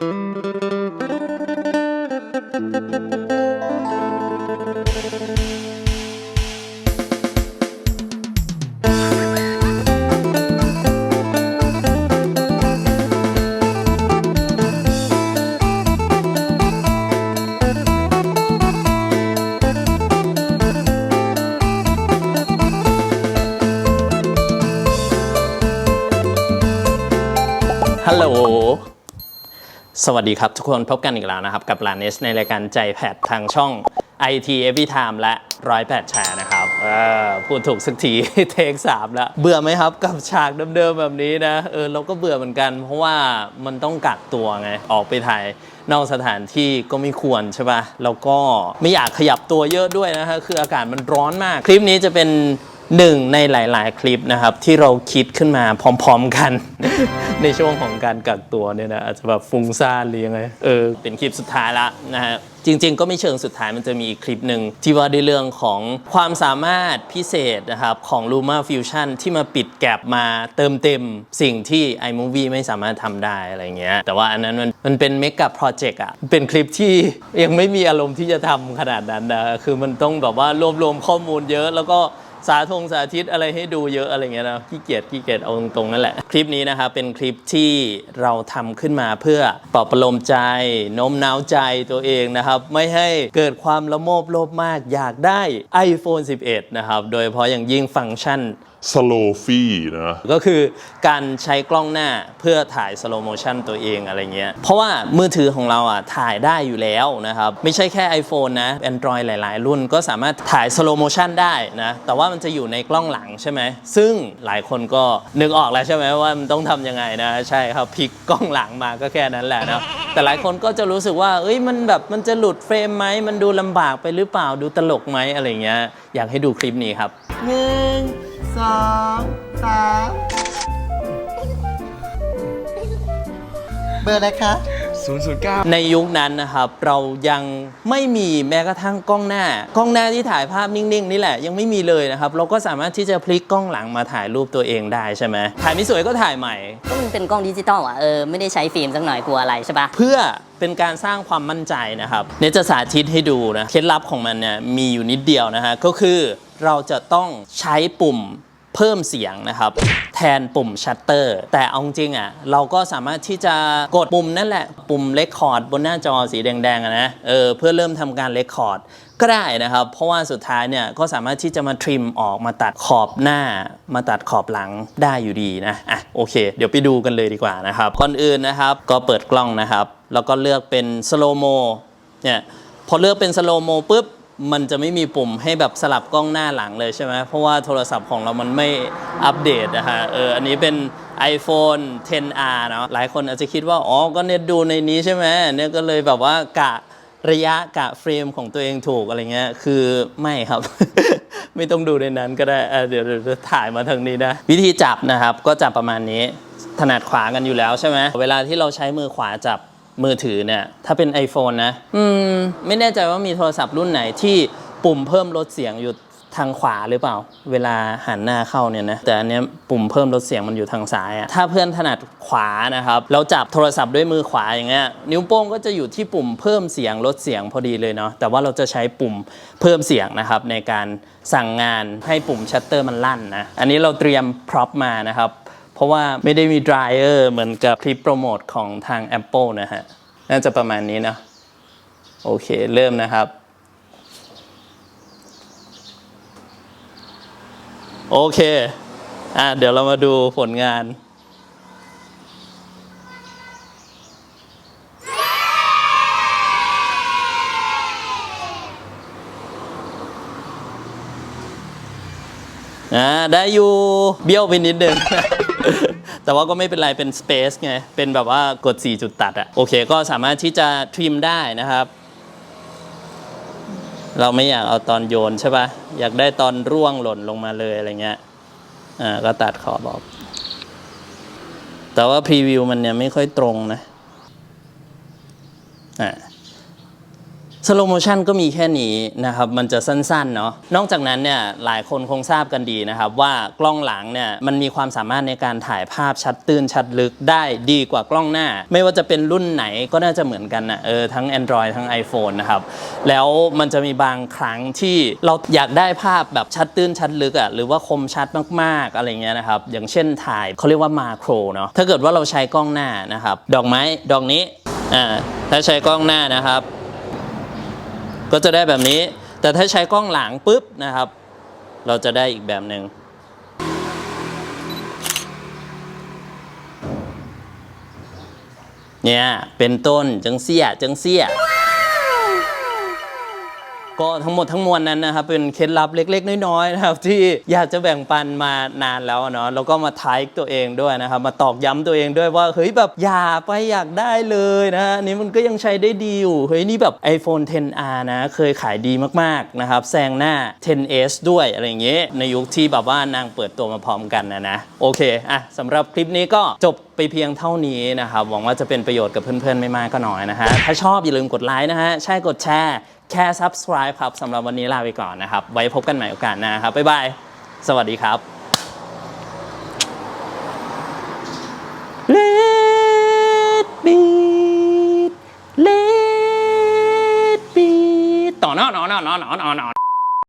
ฮัลโหล สวัสดีครับทุกคนพบกันอีกแล้วนะครับ กับลานเนสในรายการใจแพดทางช่อง IT Every Time และร้อยแปดแชร์นะครับพูดถูกสักทีเทคสามแล้ว เบื่อไหมครับกับฉากเดิมๆแบบนี้นะเออเราก็เบื่อเหมือนกัน เพราะว่ามันต้องกักตัวไง ออกไปถ่ายนอกสถานที่ก็ไม่ควรใช่ปะ่ะแล้วก็ไม่อยากขยับตัวเยอะด้วยนะฮะคืออากาศมันร้อนมาก คลิปนี้จะเป็น หนึ่งในหลาย ๆ คลิปนะครับ ที่เราคิดขึ้นมาพร้อม ๆ กัน ในช่วงของการกักตัวเนี่ยนะอาจจะแบบฟุ้งซ่านหรือยังไงเออเป็นคลิปสุดท้ายละนะฮะจริง ๆ ก็ไม่เชิงสุดท้ายมันจะมีอีกคลิปหนึ่งที่ว่าด้วยเรื่องของความสามารถพิเศษนะครับของ Luma Fusion ที่มาปิดแกลบมาเติมเต็มสิ่งที่ iMovie ไม่สามารถทำได้อะไรเงี้ยแต่ว่าอันนั้นมันมันเป็นเมกะโปรเจกต์อะเป็นคลิปที่ยังไม่มีอารมณ์ที่จะทำขนาดนั้นนะคือมันต้องแบบว่ารวบรวมข้อมูลเยอะแล้วก็ สาธงสาธิตอะไรให้ดูเยอะอะไรเงี้ยนะขี้เกียจขี้เกียจเอาตรงๆนั่นแหละ คลิปนี้นะครับเป็นคลิปที่เราทำขึ้นมาเพื่อปลอบประโลมใจโน้มน้าวใจตัวเองนะครับ ไม่ให้เกิดความละโมบโลภมากอยากได้ iPhone 11 นะครับ โดยเฉพาะอย่างยิ่งฟังก์ชันสโลฟี่นะก็คือการใช้กล้องหน้าเพื่อถ่ายสโลโมชันตัวเองอะไรเงี้ย เพราะว่ามือถือของเราอะถ่ายได้อยู่แล้วนะครับ ไม่ใช่แค่ iPhone นะ Android หลาย ๆ รุ่นก็สามารถถ่ายสโลโมชันได้นะ แต่ว่ามันจะอยู่ในกล้องหลังใช่ไหม ซึ่งหลายคนก็นึกออกแล้วใช่ไหมว่ามันต้องทำยังไงนะ ใช่ครับพลิกกล้องหลังมาก็แค่นั้นแหละนะแต่หลายคนก็จะรู้สึกว่าเอ้ยมันแบบมันจะหลุดเฟรมไหมมันดูลำบากไปหรือเปล่าดูตลกไหมอะไรเงี้ยอยากให้ดูคลิปนี้ครับหนึ่งสองสามเบอร์อะไรคะ ในยุคนั้นนะครับ เรายังไม่มีแม้กระทั่งกล้องหน้า กล้องหน้าที่ถ่ายภาพนิ่งๆ นี่แหละยังไม่มีเลยนะครับ เราก็สามารถที่จะพลิกกล้องหลังมาถ่ายรูปตัวเองได้ใช่ไหมถ่ายไม่สวยก็ถ่ายใหม่ ก็มันเป็นกล้องดิจิตอลอะเออไม่ได้ใช้ฟิล์มสักหน่อยกลัวอะไรใช่ปะเพื่อเป็นการสร้างความมั่นใจนะครับเนี่ยจะสาธิตให้ดูนะเคล็ดลับของมันเนี่ยมีอยู่นิดเดียวนะฮะก็คือเราจะต้องใช้ปุ่ม เพิ่มเสียงนะครับ แทนปุ่มชัตเตอร์แต่เอาจริงอะเราก็สามารถที่จะกดปุ่มนั่นแหละ ปุ่มเลคคอร์ดบนหน้าจอสีแดงๆอะนะเออเพื่อเริ่มทำการเลคคอร์ดก็ได้นะครับ เพราะว่าสุดท้ายเนี่ยก็สามารถที่จะมาทริมออกมาตัดขอบหน้า มาตัดขอบหลังได้อยู่ดีนะอะโอเค เดี๋ยวไปดูกันเลยดีกว่านะครับก่อนอื่นนะครับ ก็เปิดกล้องนะครับ แล้วก็เลือกเป็นสโลโมเนี่ยพอเลือกเป็นสโลโมปุ๊บ มันจะไม่มีปุ่มให้แบบสลับกล้องหน้าหลังเลยใช่ไหมเพราะว่าโทรศัพท์ของเรามันไม่อัปเดตนะฮะเอออันนี้เป็น iPhone 10R เนาะหลายคนอาจจะคิดว่า อ๋อ ก็เนี่ยดูในนี้ใช่ไหมเนี่ยก็เลยแบบว่ากะระยะกะเฟรมของตัวเองถูกอะไรเงี้ย คือไม่ครับ ไม่ต้องดูในนั้นก็ได้เดี๋ยวเดี๋ยวถ่ายมาทางนี้นะ วิธีจับนะครับก็จับประมาณนี้ ถนัดขวากันอยู่แล้วใช่ไหมเวลาที่เราใช้มือขวาจับ มือถือเนี่ยถ้าเป็น iPhone นะ อืม ไม่แน่ใจว่ามีโทรศัพท์รุ่นไหนที่ปุ่มเพิ่มลดเสียงอยู่ทางขวาหรือเปล่า เวลาหันหน้าเข้าเนี่ยนะแต่อันเนี้ยปุ่มเพิ่มลดเสียงมันอยู่ทางซ้ายอะถ้าเพื่อนถนัดขวานะครับเราจับโทรศัพท์ด้วยมือขวาอย่างเงี้ยนิ้วโป้งก็จะอยู่ที่ปุ่มเพิ่มเสียงลดเสียงพอดีเลยเนาะแต่ว่าเราจะใช้ปุ่มเพิ่มเสียงนะครับในการสั่งงานให้ปุ่มชัตเตอร์มันลั่นนะอันนี้เราเตรียมพร็อพมานะครับ ราะว่าไม่ได้มีดรายเออร์เหมือนกับคลิปโปรโมทของทาง Apple นะฮะ น่าจะประมาณนี้นะ โอเค เริ่มนะครับ โอเค อะเดี๋ยวเรามาดูผลงานอ่าได้อยู่เบี้ยวไปนิดนึง แต่ว่าก็ไม่เป็นไรเป็น Space ไง เป็นแบบว่ากด 4 จุดตัดอะโอเค ก็สามารถที่จะทริมได้นะครับ เราไม่อยากเอาตอนโยนใช่ปะอยากได้ตอนร่วงหล่นลงมาเลยอะไรเงี้ย อ่า ก็ตัดขอบออก แต่ว่าพรีวิวมันเนี่ยไม่ค่อยตรงนะ อ่า สโลโมชันก็มีแค่นี้นะครับ มันจะสั้นๆเนาะ นอกจากนั้นเนี่ยหลายคนคงทราบกันดีนะครับว่ากล้องหลังเนี่ยมันมีความสามารถในการถ่ายภาพชัดตื้นชัดลึกได้ดีกว่ากล้องหน้า ไม่ว่าจะเป็นรุ่นไหนก็น่าจะเหมือนกันนะเออทั้ง Android ทั้ง iPhone นะครับ แล้วมันจะมีบางครั้งที่เราอยากได้ภาพแบบชัดตื้นชัดลึกอะ่ะหรือว่าคมชัดมากๆอะไรเงี้ยนะครับอย่างเช่นถ่ายเขาเรียกว่ามาโครเนาะถ้าเกิดว่าเราใช้กล้องหน้านะครับดอกไม้ดอกนี้อ่าถ้าใช้กล้องหน้านะครับ ก็จะได้แบบนี้ แต่ถ้าใช้กล้องหลังปุ๊บนะครับ เราจะได้อีกแบบหนึ่งเนี่ยเป็นต้นจังเสียจังเสีย ก็ทั้งหมดทั้งมวลนั้นนะครับเป็นเคล็ดลับเล็ก ๆ น้อยๆนะครับที่อยากจะแบ่งปันมานานแล้วเนาะแล้วก็มาทายตัวเองด้วยนะครับมาตอกย้ำตัวเองด้วยว่าเฮ้ยแบบอย่าไปอยากได้เลยนะอันนี้มันก็ยังใช้ได้ดีอยู่เฮ้ยนี่แบบ iPhone 10R นะเคยขายดีมากๆนะครับแซงหน้า 10s ด้วยอะไรอย่างเงี้ยในยุคที่แบบว่านางเปิดตัวมาพร้อมกันนะนะโอเคอะสำหรับคลิปนี้ก็จบไปเพียงเท่านี้นะครับหวังว่าจะเป็นประโยชน์กับเพื่อนๆไม่มากก็น้อยนะฮะถ้าชอบอย่าลืมกดไลค์นะฮะใช่กดแชร์ แค่ subscribe ครับสำหรับวันนี้ลาไปก่อนนะครับ ไว้พบกันใหม่โอกาสหน้าครับ บ๊ายบาย สวัสดีครับ Let be Let be ต่อนาะเนาะเนาะเนาะเนาะเนาะ